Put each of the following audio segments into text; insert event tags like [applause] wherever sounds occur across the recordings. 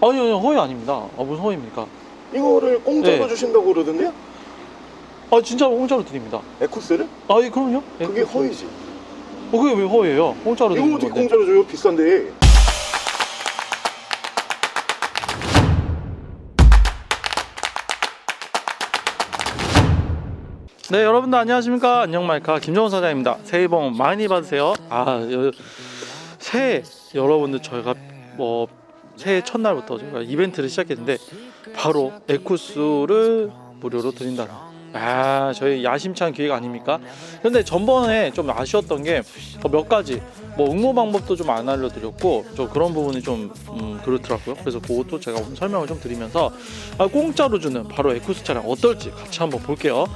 아니 아니 허위 아닙니다. 아 무슨 허위입니까? 이거를 공짜로 네. 주신다고 그러던데요? 아 진짜 공짜로 드립니다. 에쿠스를? 아 예, 그럼요. 예, 그게 그렇죠. 허위지. 어, 그게 왜 허위예요? 공짜로 이거 드리는 어떻게 건데. 공짜로 줘요? 비싼데. 네 여러분들 안녕하십니까 안녕말카 김정은 사장입니다 새해 복 많이 받으세요 아 여, 새해 여러분들 저희가 뭐 새해 첫날부터 저희가 이벤트를 시작했는데 바로 에쿠스를 무료로 드린다는 아 저희 야심찬 기획 아닙니까? 근데 전번에 좀 아쉬웠던 게 몇 가지. 뭐 응모 방법도 좀 안 알려드렸고 좀 그런 부분이 좀 음, 그렇더라고요. 그래서 그것도 제가 설명을 좀 드리면서 아, 공짜로 주는 바로 에쿠스 차량 어떨지 같이 한번 볼게요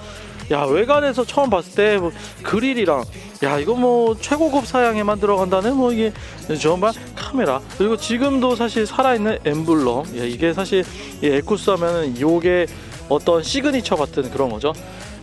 야 외관에서 처음 봤을 때 뭐 그릴이랑 야 이거 뭐 최고급 사양에만 들어간다는 뭐 이게 정말 카메라. 그리고 지금도 사실 살아있는 엠블럼. 야, 이게 사실 이 에쿠스 하면은 요게 어떤 시그니처 같은 그런 거죠.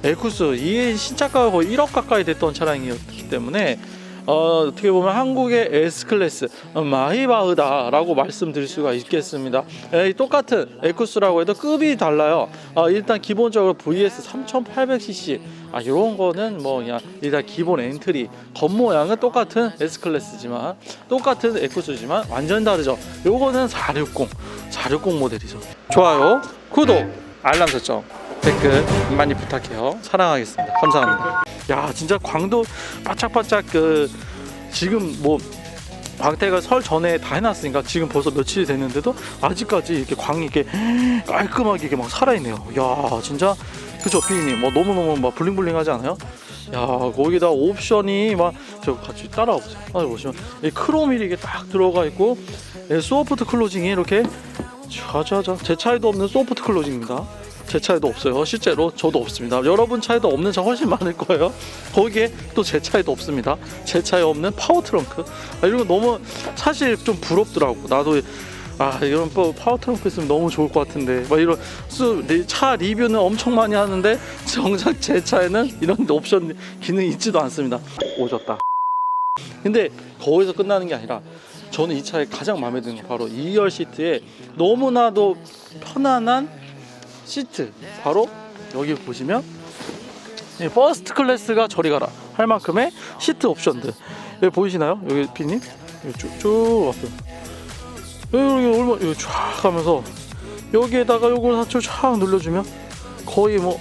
에쿠스 이게 신차가가 거의 1억 가까이 됐던 차량이었기 때문에 어, 어떻게 보면 한국의 S 클래스 어, 마이바흐다라고 말씀드릴 수가 있겠습니다. 에, 똑같은 에쿠스라고 해도 급이 달라요. 어, 일단 기본적으로 VS 3800cc 아 이런 거는 뭐 그냥 일단 기본 엔트리 겉모양은 똑같은 S 클래스지만 똑같은 에쿠스지만 완전 다르죠. 요거는 460 460 모델이죠. 좋아요, 구독, 알람 설정. 댓글 많이 부탁해요. 사랑하겠습니다. 감사합니다. 야 진짜 광도 바짝바짝 그 지금 뭐 광태가 설 전에 다 해놨으니까 지금 벌써 며칠이 됐는데도 아직까지 이렇게 광이 이렇게 깔끔하게 이렇게 막 살아있네요. 야 진짜 그죠 피디님 뭐 너무 너무 막 블링블링하지 않아요? 야 거기다 옵션이 막 저 같이 따라와 보세요. 따라 보시면 이 크롬이 이게 딱 들어가 있고 예, 소프트 클로징이 이렇게 자자자 제 차에도 없는 소프트 클로징입니다. 제 차에도 없어요. 실제로 저도 없습니다. 여러분 차에도 없는 차 훨씬 많을 거예요. 거기에 또 제 차에도 없습니다. 제 차에 없는 파워 트렁크. 아, 이런 거 너무 사실 좀 부럽더라고. 나도 아 이런 뭐 파워 트렁크 있으면 너무 좋을 것 같은데 막 이런 차 리뷰는 엄청 많이 하는데 [laughs] 정작 제 차에는 이런 옵션 기능이 있지도 않습니다. 오졌다. 근데 거기서 끝나는 게 아니라 저는 이 차에 가장 마음에 드는 게 바로 2열 시트에 너무나도 편안한 시트 바로 여기 보시면 이 퍼스트 클래스가 저리 가라 할 만큼의 시트 옵션들 여기 보이시나요? 여기 피님 쭉쭉 왔어요 여기 얼마 여기 쫙 가면서 여기에다가 요걸 쫙 눌러주면 거의 뭐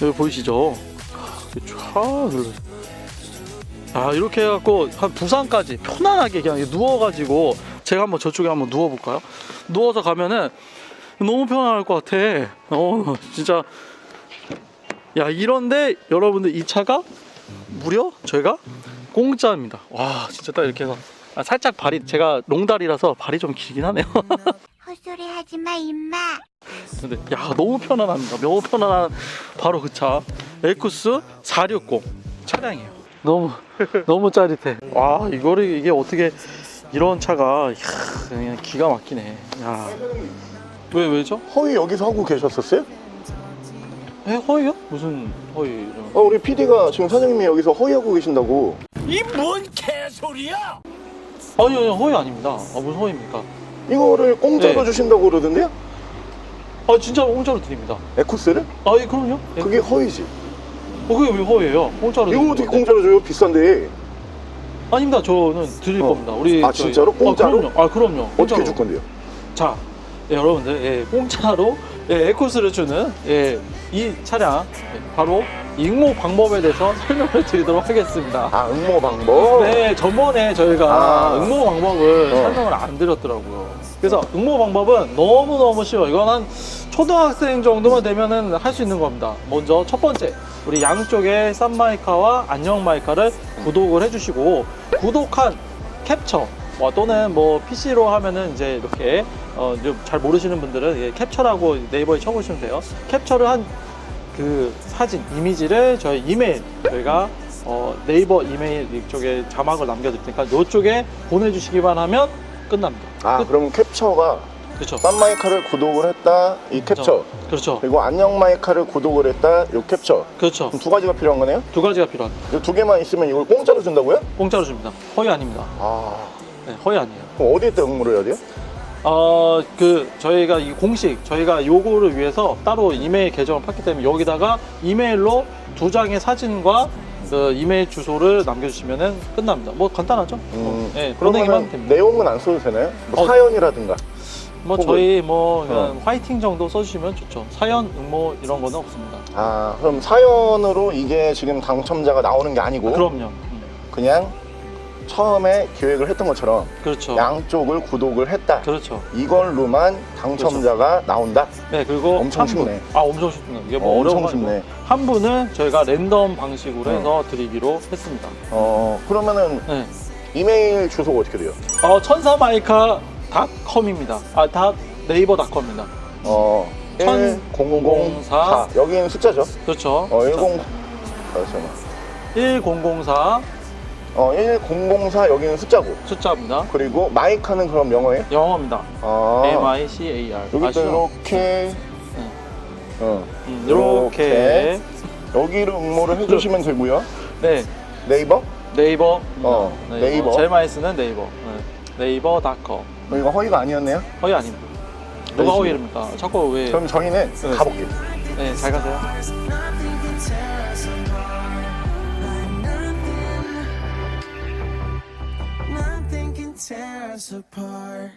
여기 보이시죠? 쫙 눌러 아 이렇게 해갖고 한 부산까지 편안하게 그냥 누워가지고 제가 한번 저쪽에 한번 누워볼까요? 누워서 가면은 너무 편안할 것 같아. 어, 진짜. 야, 이런데 여러분들 이 차가 무려 저희가 공짜입니다. 와, 진짜 딱 이렇게 해서. 아, 살짝 발이, 제가 롱다리라서 발이 좀 길긴 하네요. [laughs] 헛소리 하지 마, 임마. 근데, 야, 너무 편안합니다. 너무 편안한 바로 그 차. 에쿠스 460 차량이에요. 너무, 너무 짜릿해. 와, 이거를, 이게 어떻게 이런 차가, 이야, 그냥 기가 막히네. 야. 왜, 왜죠? 허위 여기서 하고 계셨었어요? 에 허위요? 무슨 허위 어, 우리 PD가 지금 사장님이 여기서 허위하고 계신다고. 아니 아니 허위 아닙니다 아 무슨 허위입니까 이거를 공짜로 네. 주신다고 그러던데요? 아 진짜 공짜로 드립니다 에쿠스를? 아 예 그럼요 예. 그게 허위지. 어, 그게 왜 허위예요 공짜로 이거 드리는 어떻게 건데. 공짜로 줘요? 비싼데. 아닙니다 저는 드릴 어. 겁니다 우리 아, 저희- 진짜로? 공짜로? 아 그럼요 아 그럼요 어떻게 공짜로. 줄 건데요? 자 예, 여러분들 예, 공짜로 예, 에코스를 주는 예, 이 차량 예, 바로 ing모 방법에 대해서 [laughs] 설명을 드리도록 하겠습니다 아, 응모 방법? 네, 전번에 저희가 아. 응모 방법을 어. 설명을 안 드렸더라고요. 그래서 응모 방법은 너무너무 쉬워요. 이건 한 초등학생 정도만 되면은 할 수 있는 겁니다. 먼저 첫 번째, 우리 양쪽에 쌈마이카와 안녕마이카를 구독을 해주시고, 구독한 캡처, 와, 또는 뭐 PC로 하면은 이제 이렇게 어, 좀잘 모르시는 분들은 예, 캡처라고 네이버에 쳐보시면 돼요. 캡처를 한 그 사진, 이미지를 저희 이메일 저희가 어, 네이버 이메일 이쪽에 자막을 남겨둘 테니까 이쪽에 보내주시기만 하면 끝납니다. 아, 끝. 그럼 캡처가 그렇죠. 쌈마이카를 구독을 했다, 이 캡처. 그렇죠. 그리고 안녕 마이카를 구독을 했다, 요 캡처. 그렇죠. 그럼 두 가지가 필요한 거네요? 두 가지가 필요한 이 두 개만 있으면 이걸 공짜로 준다고요? 공짜로 줍니다. 허위 아닙니다. 아, 네, 허위 아니에요. 그럼 어디에 다 응모를 해야 돼요? 어, 그 저희가 이 공식 저희가 요거를 위해서 따로 이메일 계정을 팠기 때문에 여기다가 이메일로 두 장의 사진과 그 이메일 주소를 남겨주시면은 끝납니다. 뭐 간단하죠? 뭐, 음, 예, 그런 얘기만 그러면 됩니다. 내용은 안 써도 되나요? 뭐 어. 사연이라든가. 뭐 혹은- 저희 뭐 그냥 어. 화이팅 정도 써주시면 좋죠. 사연, 응모 이런 거는 없습니다. 아, 그럼 사연으로 이게 지금 당첨자가 나오는 게 아니고 그럼요. 음, 그냥 처음에 기획을 했던 것처럼 그렇죠. 양쪽을 구독을 했다. 그렇죠. 이걸로만 당첨자가 나온다. 네 그리고 엄청 한 분. 쉽네. 아 엄청 쉽네. 이게 뭐 어, 어 려운 엄청 거 아니고. 쉽네. 한 분은 저희가 랜덤 방식으로 어. 해서 드리기로 했습니다. 어, 그러면은 네. 이메일 주소가 어떻게 돼요? 어, 천사마이카닷컴입니다. 아, 닷 네이버닷컴입니다. 어, 천- 1004. 여기는 숫자죠. 그렇죠. 어, 10. 어, 잠깐만. 1004 어, 1004 여기는 숫자고. 숫자입니다. 그리고 마이카는 그럼 영어예요? 영어입니다. 아. M I C A R. 여기 또 아시죠? 이렇게 어, 음, 이렇게 여기를 응모를 해주시면 되고요. 네 네이버? 네이버 어, 네이버. 제일 많이 쓰는 네이버 네. 네이버닷컴 어, 이거 허위가 아니었네요. 허위 아닙니다. 누가 알겠습니다. 허위입니까? 자꾸 왜? 그럼 저희는 네. 가볼게요. 네, 잘 가세요. Us apart.